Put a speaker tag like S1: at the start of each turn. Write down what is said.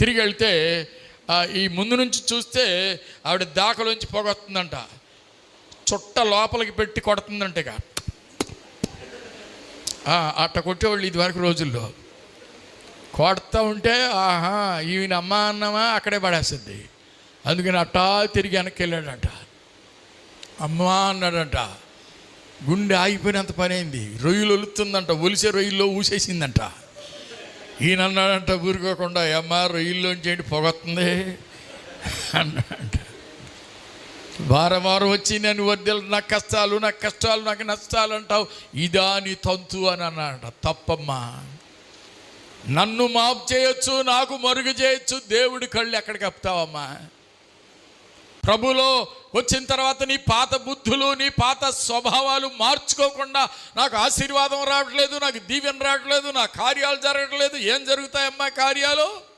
S1: తిరిగి వెళ్తే ఈ ముందు నుంచి చూస్తే ఆవిడ దాకలోంచి పొగొస్తుందంట. చుట్ట లోపలికి పెట్టి కొడుతుందంట ఇక. అట్ట కొట్టేవాళ్ళు ఇదివరకు రోజుల్లో. కొడతా ఉంటే ఆహా ఈయన అమ్మ అన్నమా అక్కడే పడేస్తుంది అందుకని అట్టా తిరిగి వెనక్కి వెళ్ళాడంట. అమ్మా అన్నాడంట గుండె ఆగిపోయినంత పని అయింది. రొయ్యలు ఒలుతుందంట ఒలిసే రొయ్యల్లో ఊసేసిందంట. ఈయన అన్నాడంట ఊరుకోకుండా అమ్మ రొయ్యల్లోంచి ఏంటి పొగొస్తుంది అన్నాడంట. వారం వారం వచ్చి నేను వద్దలు నాకు కష్టాలు నాకు కష్టాలు నాకు నష్టాలు అంటావు. ఇదా నీ తంతు అని అన్నాడంట. తప్పమ్మా. నన్ను మాపు చేయొచ్చు నాకు మరుగు చేయొచ్చు దేవుడి కళ్ళు ఎక్కడికి కప్తావమ్మా ప్రభులో వచ్చిన తర్వాత నీ పాత బుద్ధులు నీ పాత స్వభావాలు మార్చుకోకుండా నాకు ఆశీర్వాదం రావట్లేదు నాకు దీవెన రావట్లేదు నా కార్యాలు జరగట్లేదు. ఏం జరుగుతాయమ్మా కార్యాలు?